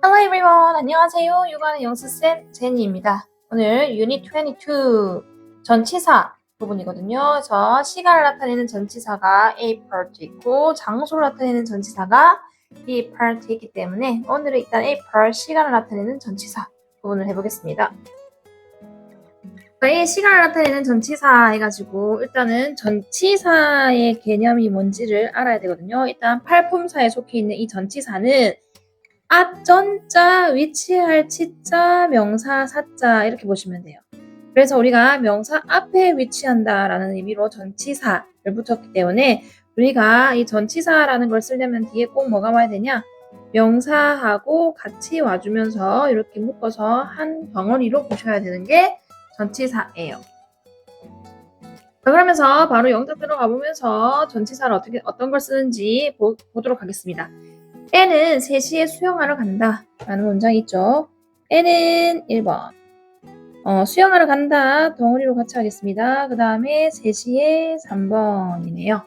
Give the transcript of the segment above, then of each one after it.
Hello everyone. 안녕하세요. 육아는 영수쌤 제니입니다. 오늘 유닛 22 전치사 부분이거든요. 그래서 시간을 나타내는 전치사가 A part 있고 장소를 나타내는 전치사가 B part 있기 때문에 오늘은 일단 A part 시간을 나타내는 전치사 부분을 해보겠습니다. 이 시간을 나타내는 전치사 해가지고 일단은 전치사의 개념이 뭔지를 알아야 되거든요. 일단 팔품사에 속해 있는 이 전치사는 앞전자, 위치할 치자, 명사, 사자 이렇게 보시면 돼요. 그래서 우리가 명사 앞에 위치한다라는 의미로 전치사를 붙였기 때문에 우리가 이 전치사라는 걸 쓰려면 뒤에 꼭 뭐가 와야 되냐? 명사하고 같이 와주면서 이렇게 묶어서 한 덩어리로 보셔야 되는 게 전치사예요. 자, 그러면서 바로 영작 들어가 보면서 전치사를 어떻게 어떤 걸 쓰는지 보, 보도록 하겠습니다. 애는 3시에 수영하러 간다 라는 문장이 있죠. 애는 1번 어, 수영하러 간다 덩어리로 같이 하겠습니다. 그 다음에 3시에 3번이네요.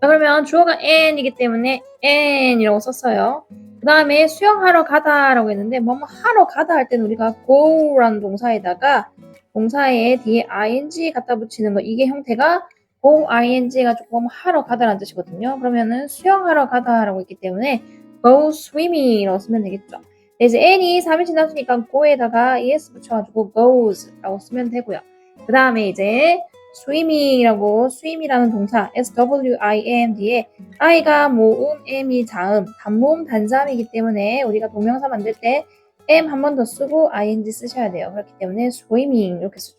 자 그러면 주어가 n이기 때문에 n이라고 썼어요. 그 다음에 수영하러 가다 라고 했는데 뭐뭐 하러 가다 할 때는 우리가 go라는 동사에다가 동사에 뒤에 ing 갖다 붙이는 거 이게 형태가 go ing가 조금 하러 가다라는 뜻이거든요. 그러면은 수영하러 가다라고 있기 때문에 go swimming이라고 쓰면 되겠죠. 네, 이제 n이 3일 지났으니까 go에다가 es 붙여가지고 goes라고 쓰면 되고요. 그 다음에 이제 swimming이라고 swim이라는 동사 swim 뒤에 i가 모음, m이 자음, 단모음, 단자음이기 때문에 우리가 동명사 만들 때 m 한 번 더 쓰고 ing 쓰셔야 돼요. 그렇기 때문에 swimming 이렇게 쓰죠.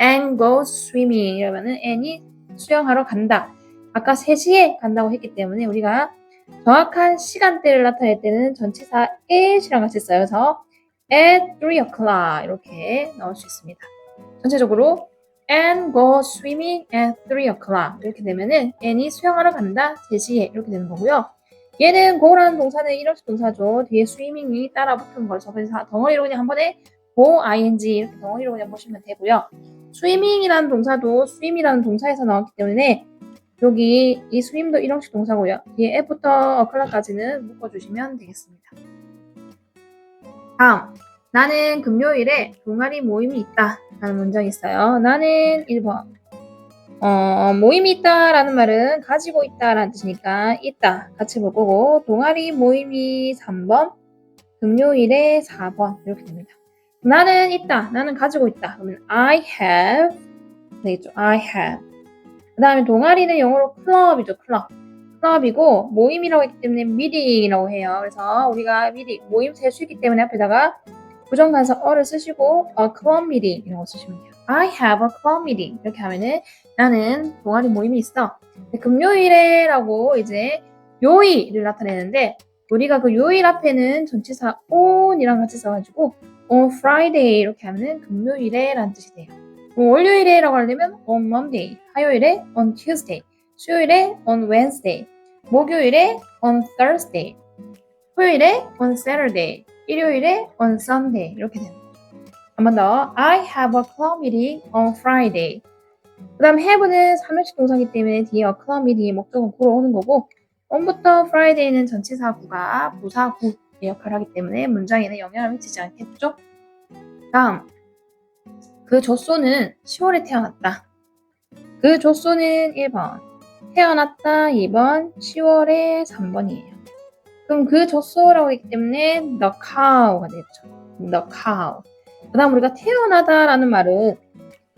and goes swimming 이러면은 n이 수영하러 간다. 아까 3시에 간다고 했기 때문에 우리가 정확한 시간대를 나타낼 때는 전치사 at이랑 같이. 그래서 at 3 o'clock 이렇게 넣을 수 있습니다. 전체적으로 and go swimming at 3 o'clock 이렇게 되면은 N이 수영하러 간다 3시에 이렇게 되는 거고요. 얘는 go라는 동사는 일형식 동사죠. 뒤에 swimming이 따라 붙은 거죠. 그래서 덩어리로 그냥 한 번에 go ing 이렇게 덩어리로 그냥 보시면 되고요. Swimming이라는 동사도 swim이라는 동사에서 나왔기 때문에 여기 이 swim도 일형식 동사고요. 뒤에 F부터 o'clock까지는 묶어주시면 되겠습니다. 다음, 나는 금요일에 동아리 모임이 있다 라는 문장이 있어요. 나는 1번 어, 모임이 있다 라는 말은 가지고 있다 라는 뜻이니까 있다 같이 볼 거고 동아리 모임이 3번 금요일에 4번 이렇게 됩니다. 나는 있다. 나는 가지고 있다. 그러면 I have 되겠죠. I have. 그 다음에 동아리는 영어로 클럽이죠. 클럽. 클럽이고 모임이라고 했기 때문에 meeting이라고 해요. 그래서 우리가 meeting 모임 있기 때문에 앞에다가 부정관사 어를 쓰시고 a club meeting이라고 쓰시면 돼요. I have a club meeting 이렇게 하면은 나는 동아리 모임이 있어. 금요일에라고 이제 요일을 나타내는데 우리가 그 요일 앞에는 전치사 on이랑 같이 써가지고 on Friday 이렇게 하면은 금요일에 라는 뜻이 돼요. 뭐 월요일에라고 하려면 on Monday, 화요일에 on Tuesday, 수요일에 on Wednesday, 목요일에 on Thursday, 토요일에 on Saturday, 일요일에 on Sunday 이렇게 되는 거죠. 한번 더. I have a club meeting on Friday. 그 다음 have는 3일식 동사기 때문에 뒤에 a club meeting의 목적은 구로 오는 거고 on부터 Friday는 전치사구가 부사구 역할을 하기 때문에 문장에는 영향을 미치지 않겠죠? 다음, 그 조소는 10월에 태어났다. 그 조소는 1번, 태어났다 2번, 10월에 3번이에요. 그럼 그 조소라고 했기 때문에 the cow가 되겠죠. the cow. 그 다음 우리가 태어나다라는 말은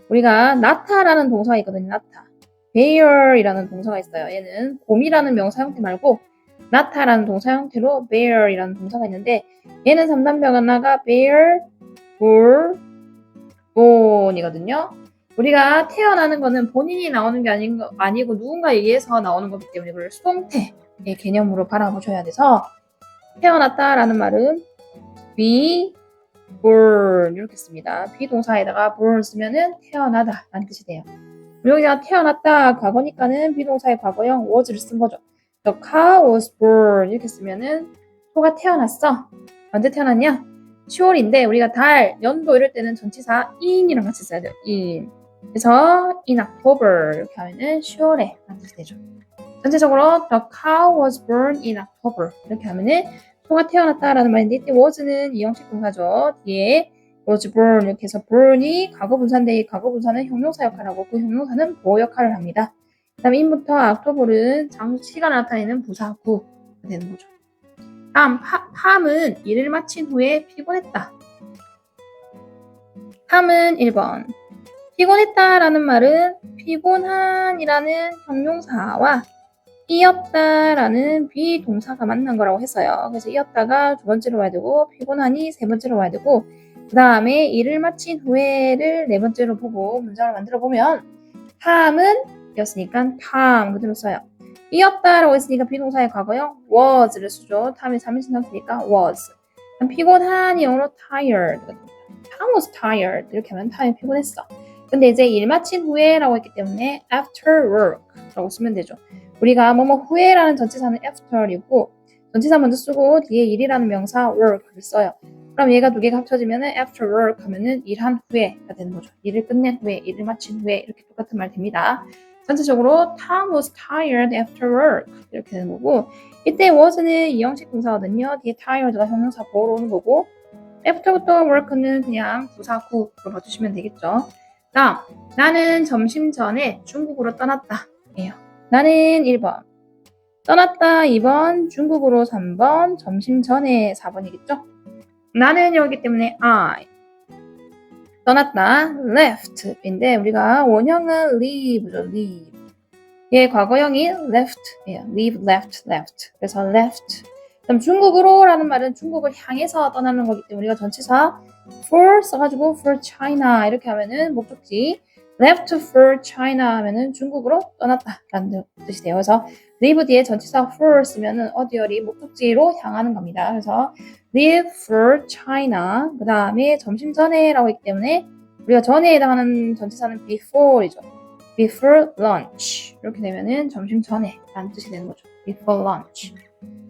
우리가 나타라는 동사가 있거든요. 나타. bear이라는 동사가 있어요. 얘는 곰이라는 명사 형태 말고 나타라는 동사 형태로 bear이라는 동사가 있는데 얘는 3단 변화가 bear, bull, born이거든요. 우리가 태어나는 거는 본인이 나오는 게 아닌 거, 아니고 누군가에 의해서 나오는 거기 때문에 이걸 수동태의 개념으로 바라보셔야 돼서 태어났다라는 말은 be born 이렇게 씁니다. 비동사에다가 born 쓰면은 태어나다 라는 뜻이 돼요. 여기가 태어났다 과거니까는 비동사의 과거형 was를 쓴 거죠. The cow was born 이렇게 쓰면은 소가 태어났어. 언제 태어났냐? 10월인데 우리가 달, 연도 이럴 때는 전치사 in이랑 같이 써야 돼요. in. 그래서 in October 이렇게 하면은 10월에 라는 뜻이 되죠. 전체적으로 the cow was born in October 이렇게 하면은 소가 태어났다라는 말인데 이때 was는 이 형식 동사죠. 뒤에 was born 이렇게 해서 born이 과거 분사인데 이 과거 분사는 형용사 역할을 하고 그 형용사는 보호 역할을 합니다. 그다음에 인부터 October은 장 시간을 나타내는 부사 구가 되는 거죠. 다음 파, 팜은 일을 마친 후에 피곤했다. 팜은 1번 피곤했다라는 말은 피곤한이라는 형용사와 이었다라는 비동사가 만난 거라고 했어요. 그래서 이었다가 두 번째로 와야 되고 피곤하니 세 번째로 와야 되고 그 다음에 일을 마친 후에를 네 번째로 보고 문장을 만들어 보면 팜은 이었으니까 팜 그대로 써요. 이었다라고 했으니까 비동사의 과거형 was를 쓰죠. 탐이 3인칭 상태니까 was. 피곤한 영어로 tired. Tom was tired. 이렇게 하면 탐이 피곤했어. 근데 이제 일 마친 후에라고 했기 때문에 after work라고 쓰면 되죠. 우리가 뭐뭐 후에라는 전치사는 after이고 전치사 먼저 쓰고 뒤에 일이라는 명사 work를 써요. 그럼 얘가 두 개가 합쳐지면은 after work 하면은 일한 후에가 되는 거죠. 일을 끝낸 후에, 일을 마친 후에 이렇게 똑같은 말 됩니다. 전체적으로 Tom was tired after work 이렇게 되는 거고 이때 was는 이형식 동사거든요. 뒤에 tired가 형용사 보호로 오는 거고 after부터 work는 그냥 부사 구로 봐주시면 되겠죠. 다음 나는 점심 전에 중국으로 떠났다. 예요. 나는 1번 떠났다 2번 중국으로 3번 점심 전에 4번이겠죠. 나는 여기 때문에 I 떠났다. left인데 우리가 원형은 leave죠 leave. 얘 과거형이 left예요. leave left left. 그래서 left. 그럼 중국으로라는 말은 중국을 향해서 떠나는 거기 때문에 우리가 전치사 for 써가지고 for China 이렇게 하면은 목적지 left for China 하면은 중국으로 떠났다라는 뜻이. 그래서 leave 뒤에 전치사 for 쓰면은 어디 어디 목적지로 향하는 겁니다. 그래서 leave for China 그 다음에 점심 전에라고 했기 때문에 우리가 전에 해당하는 전치사는 before이죠. before lunch 이렇게 되면은 점심 전에 라는 뜻이 되는 거죠. before lunch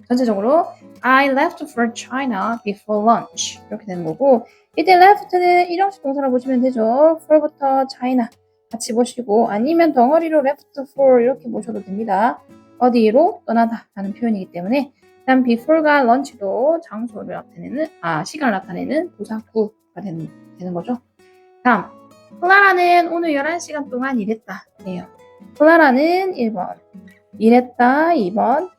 전체적으로 I left for China before lunch 이렇게 되는 거고 이때 left는 일형식 동사로 보시면 되죠. for부터 China 같이 보시고 아니면 덩어리로 left for 이렇게 보셔도 됩니다. 어디로 떠나다 라는 표현이기 때문에 일단 before가 lunch도 장소를 나타내는 아 시간을 나타내는 부사구가 되는, 되는 거죠. 다음 클라라는 오늘 11시간 동안 일했다. 네요. 클라라는 1번 일했다 2번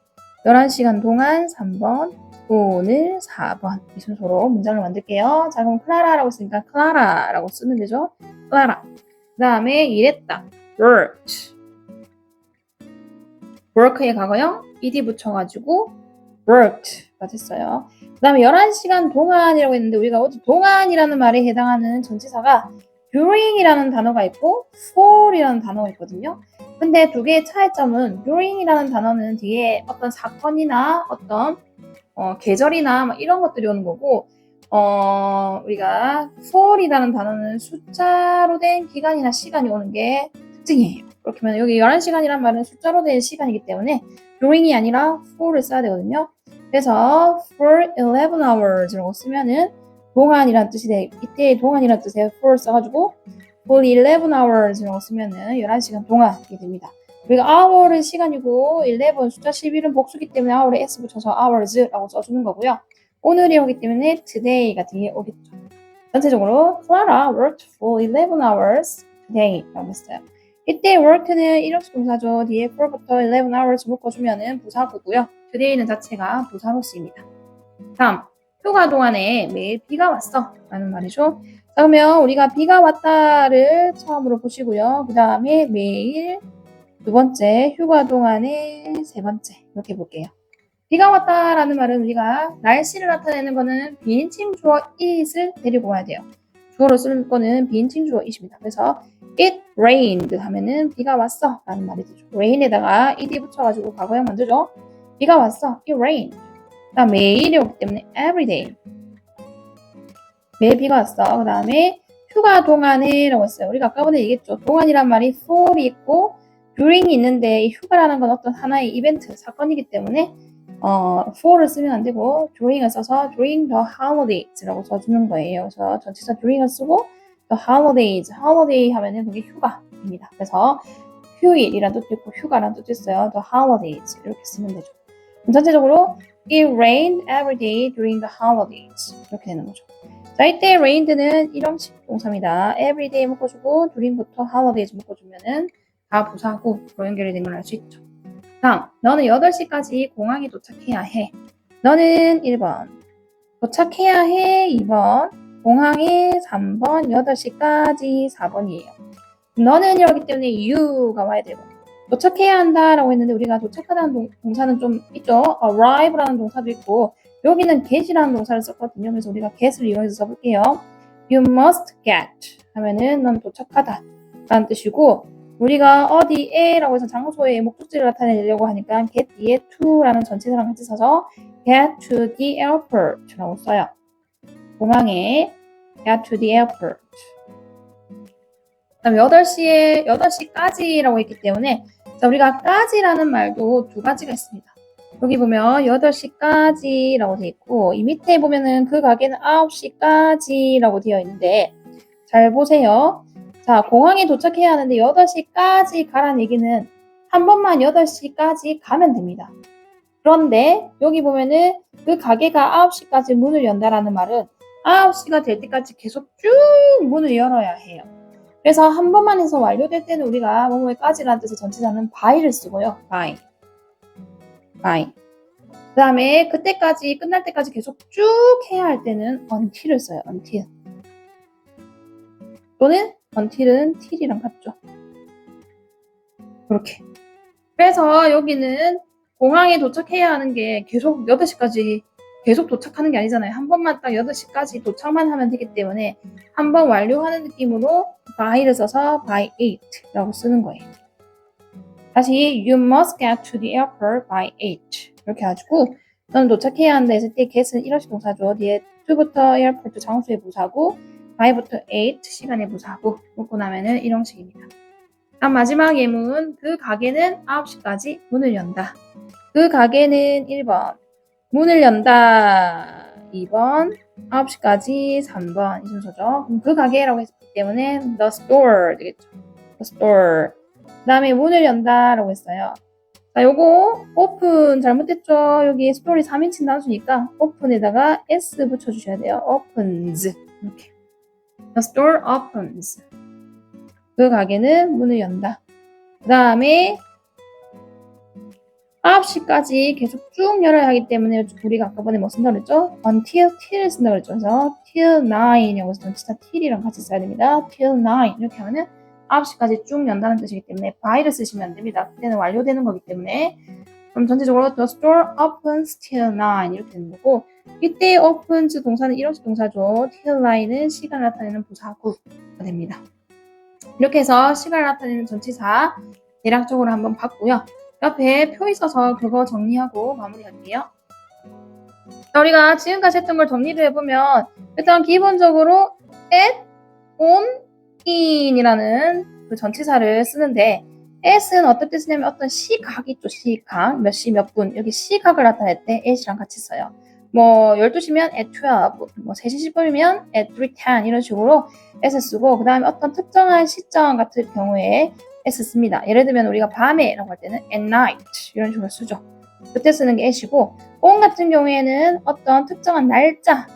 11시간 동안 3번 오늘 4번 이 순서로 문장을 만들게요. 자 그럼 클라라라고 쓰니까 클라라라고 쓰면 되죠. 클라라 그 다음에 일했다 worked work의 과거형 ed 붙여가지고 worked가 됐어요. 그 다음에 11시간 동안이라고 했는데 우리가 어디 동안이라는 말에 해당하는 전치사가 during이라는 단어가 있고 for이라는 단어가 있거든요. 근데 두 개의 차이점은 during이라는 단어는 뒤에 어떤 사건이나 어떤 어, 계절이나 이런 것들이 오는 거고 어, 우리가 for이라는 단어는 숫자로 된 기간이나 시간이 오는 게 특징이에요. 그렇게 하면 여기 11시간이란 말은 숫자로 된 시간이기 때문에 during이 아니라 for를 써야 되거든요. 그래서 for 11 hours라고 쓰면은 동안이라는 뜻이 돼. 이때 동안이라는 뜻에 for 써가지고 for 11 hours라고 쓰면은 11시간 동안이 됩니다. 우리가 hour은 시간이고 11 숫자 11은 복수기 때문에 hour에 s 붙여서 hours라고 써주는 거고요. 오늘이 오기 때문에 today가 뒤에 오겠죠. 전체적으로 Clara worked for 11 hours today라고 했어요. 이때 work는 일형식 동사죠. 뒤에 for부터 11 hours 묶어주면은 부사구고요. today는 자체가 부사로 쓰입니다. 다음 휴가 동안에 매일 비가 왔어 라는 말이죠. 자, 그러면 우리가 비가 왔다를 처음으로 보시고요. 그 다음에 매일 두 번째 휴가 동안에 세 번째 이렇게 볼게요. 비가 왔다라는 말은 우리가 날씨를 나타내는 거는 비인칭 주어 it을 데리고 와야 돼요. 주어로 쓰는 거는 주어 it입니다. 그래서 it rained 하면은 비가 왔어 라는 말이 되죠. rain에다가 ed 붙여가지고 과거형 만들죠. 비가 왔어. it rained. 그다음 매일이 오기 때문에 everyday. 매일 비가 왔어. 그 다음에 휴가 동안에 라고 했어요. 우리가 아까 전에 얘기했죠. 동안이란 말이 for이 있고 during이 있는데 이 휴가라는 건 어떤 하나의 이벤트, 사건이기 때문에 어, for를 쓰면 안 되고 during을 써서 during the holidays라고 써주는 거예요. 그래서 전치사 during을 쓰고 the holidays, holiday 하면은 그게 휴가입니다. 그래서 휴일이란 뜻도 있고 휴가란 뜻도 있어요. The holidays 이렇게 쓰면 되죠. 그럼 전체적으로 It rained every day during the holidays 이렇게 되는 거죠. 자, 이때 rained는 일형식 동사입니다. every day 묶어주고 during부터 holidays 묶어주면은 다 부사하고 로 연결이 된걸 알 수 있죠. 다음, 너는 8시까지 공항에 도착해야 해. 너는 1번, 도착해야 해 2번, 공항에 3번, 8시까지 4번이에요. 너는 이러기 때문에 you가 와야 되고 도착해야 한다라고 했는데 우리가 도착하다는 동, 동사는 좀 있죠. arrive라는 동사도 있고 여기는 get이라는 동사를 썼거든요. 그래서 우리가 get을 이용해서 써볼게요. You must get 하면은 넌 도착하다 라는 뜻이고 우리가 어디에 라고 해서 장소의 목적지를 나타내려고 하니까 get 뒤에 to라는 전체사랑 같이 써서 get to the airport 라고 써요. 공항에 get to the airport 그다음에 8시에 8시까지라고 했기 때문에 자, 우리가 까지라는 말도 두 가지가 있습니다. 여기 보면 8시까지라고 되어 있고 이 밑에 보면은 그 가게는 9시까지라고 되어 있는데 잘 보세요. 자, 공항에 도착해야 하는데 8시까지 가라는 얘기는 한 번만 8시까지 가면 됩니다. 그런데 여기 보면은 그 가게가 9시까지 문을 연다라는 말은 9시가 될 때까지 계속 쭉 문을 열어야 해요. 그래서 한 번만 해서 완료될 때는 우리가 뭐뭐에까지라는 뜻의 전치사는 by를 쓰고요. by. by. 그 다음에 그때까지 끝날 때까지 계속 쭉 해야 할 때는 until을 써요. until. 또는 until은 till이랑 같죠. 그렇게. 그래서 여기는 공항에 도착해야 하는 게 계속 8시까지 계속 도착하는 게 아니잖아요. 한 번만 딱 8시까지 도착만 하면 되기 때문에 한 번 완료하는 느낌으로 by를 써서 by 8라고 쓰는 거예요. 다시 you must get to the airport by 8 이렇게 해가지고 너는 도착해야 한다 했을 때 get은 이러시 동사죠. 뒤에 to부터 airport 장소에 부사고 by부터 8 시간에 부사하고 묶고 나면은 이런 식입니다. 다음 마지막 예문 그 가게는 9시까지 문을 연다. 그 가게는 1번 문을 연다. 2번 9시까지 3번 이 순서죠. 그럼 그 가게라고 했기 때문에 the store 되겠죠. the store. 그 다음에 문을 연다라고 했어요. 자, 요거 open 잘못됐죠. 여기 스토리 3인칭 단수니까 open에다가 s 붙여주셔야 돼요. opens 이렇게. The store opens. 그 가게는 문을 연다. 그 다음에 9시까지 계속 쭉 열어야 하기 때문에 우리가 아까 전에 뭐 쓴다 그랬죠? until till 쓴다 그랬죠. 그래서 till 9 여기서 전치사 till이랑 같이 써야 됩니다. till 9 이렇게 하면은 9시까지 쭉 연다는 뜻이기 때문에 by를 쓰시면 안 됩니다. 그때는 완료되는 거기 때문에 그럼 전체적으로 the store opens till 9 이렇게 되는 거고 이때 opens 동사는 이런 식 동사죠. till 9은 시간을 나타내는 부사구가 됩니다. 이렇게 해서 시간을 나타내는 전치사 대략적으로 한번 봤고요. 옆에 표 있어서 그거 정리하고 마무리할게요. 자, 우리가 지금까지 했던 걸 정리를 해보면 일단 기본적으로 at, on, in이라는 그 전치사를 쓰는데 어떨 때 쓰냐면 어떤 시각이 있죠. 시각. 몇 시 몇 분. 여기 시각을 나타낼 때 at이랑 같이 써요. 뭐 12시면 at 12, 뭐 3시 10분이면 at 3.10 이런 식으로 s 쓰고 그 다음에 어떤 특정한 시점 같은 경우에 s 씁니다. 예를 들면 우리가 밤에 라고 할 때는 at night 이런 식으로 쓰죠. 그때 쓰는 게 at이고 on 같은 경우에는 어떤 특정한 날짜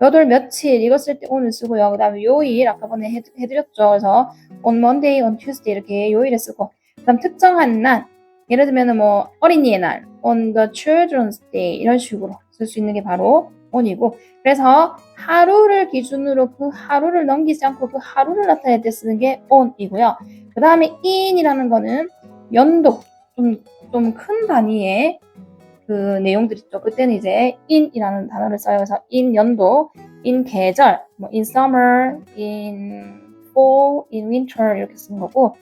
몇월 며칠 이거 쓸때 on을 쓰고요. 그 다음에 요일 아까 해, 해드렸죠. 그래서 on Monday, on Tuesday 이렇게 요일에 쓰고 그 다음 특정한 날 예를 들면 뭐 어린이의 날 on the children's day 이런 식으로 쓸 수 있는 게 바로 on이고 그래서 하루를 기준으로 그 하루를 넘기지 않고 그 하루를 나타낼 때 쓰는 게 on이고요. 그 다음에 in이라는 거는 연도 좀 좀 큰 단위의 그 내용들 있죠. 그때는 이제 in이라는 단어를 써요. 그래서 in 연도, in 계절, 뭐 in summer, in fall, in winter 이렇게 쓰는 거고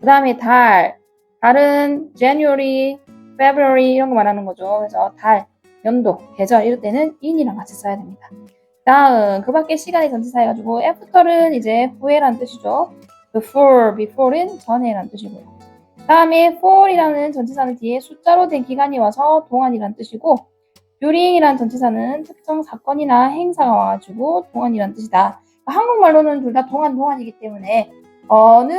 그 다음에 달, 달은 January, February 이런 거 말하는 거죠. 그래서 달, 연도, 계절 이럴 때는 in이랑 같이 써야 됩니다. 다음, 그 밖에 시간이 전치사 해가지고 after는 이제 후에라는 뜻이죠. before, before는 전에라는 뜻이고요. 다음에 for이라는 전치사는 뒤에 숫자로 된 기간이 와서 동안이라는 뜻이고 during이라는 전치사는 특정 사건이나 행사가 와가지고 동안이라는 뜻이다. 한국말로는 둘 다 동안 동안이기 때문에 어느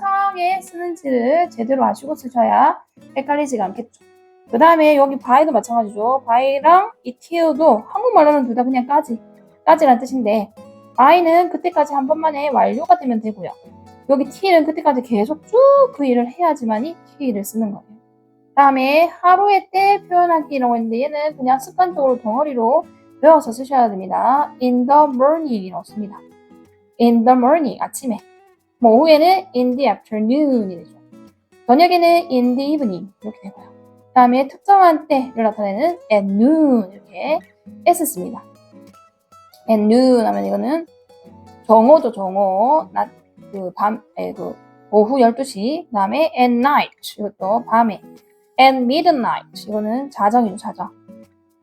상황에 쓰는지를 제대로 아시고 쓰셔야 헷갈리지가 않겠죠. 그 다음에 여기 by도 마찬가지죠. by랑 이 till도 한국말로는 둘 다 그냥 까지, 까지란 뜻인데 by는 그때까지 한 번만에 완료가 되면 되고요. 여기 till은 그때까지 계속 쭉 그 일을 해야지만이 till을 쓰는 거예요. 다음에 하루의 때 표현하기라고 했는데 얘는 그냥 습관적으로 덩어리로 외워서 쓰셔야 됩니다. in the morning이라고 씁니다. in the morning 아침에 뭐 오후에는 in the afternoon이 되죠. 저녁에는 in the evening 이렇게 되고요. 다음에 특정한 때를 나타내는 at noon 이렇게 씁니다. at noon 하면 이거는 정오죠 정오 낮 그 밤, 에, 그 오후 12시 그다음에 at night 이것도 밤에 at midnight 이거는 자정이죠 자정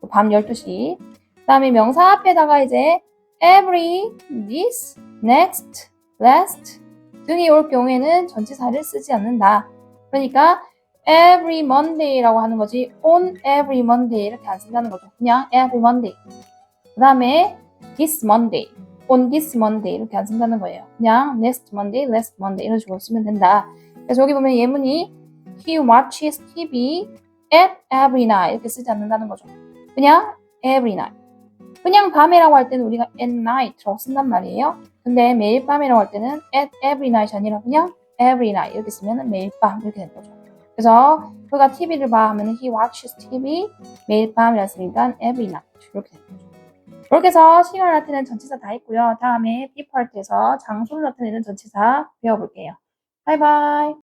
그밤 12시 그다음에 명사 앞에다가 이제 every, this, next, last 등이 올 경우에는 전치사를 쓰지 않는다. 그러니까 every Monday라고 하는 거지 on every Monday 이렇게 안 쓴다는 거죠. 그냥 every Monday. 그 다음에 this Monday, on this Monday 이렇게 안 쓴다는 거예요. 그냥 next Monday, last Monday 이런 식으로 쓰면 된다. 그래서 여기 보면 예문이 he watches TV at every night 이렇게 쓰지 않는다는 거죠. 그냥 every night. 그냥 밤이라고 할 때는 우리가 at night라고 쓴단 말이에요. 근데 매일 밤이라고 할 때는 at every night이 아니라 그냥 every night 이렇게 쓰면 매일 밤 이렇게 되는 거죠. 그래서 그가 TV를 봐 하면 he watches TV 매일 밤이라 쓰니까 every night 이렇게 되는 거죠. 이렇게 해서 시간을 나타내는 전치사 다 했고요. 다음에 B 파트에서 장소를 나타내는 전치사 배워볼게요. 바이바이.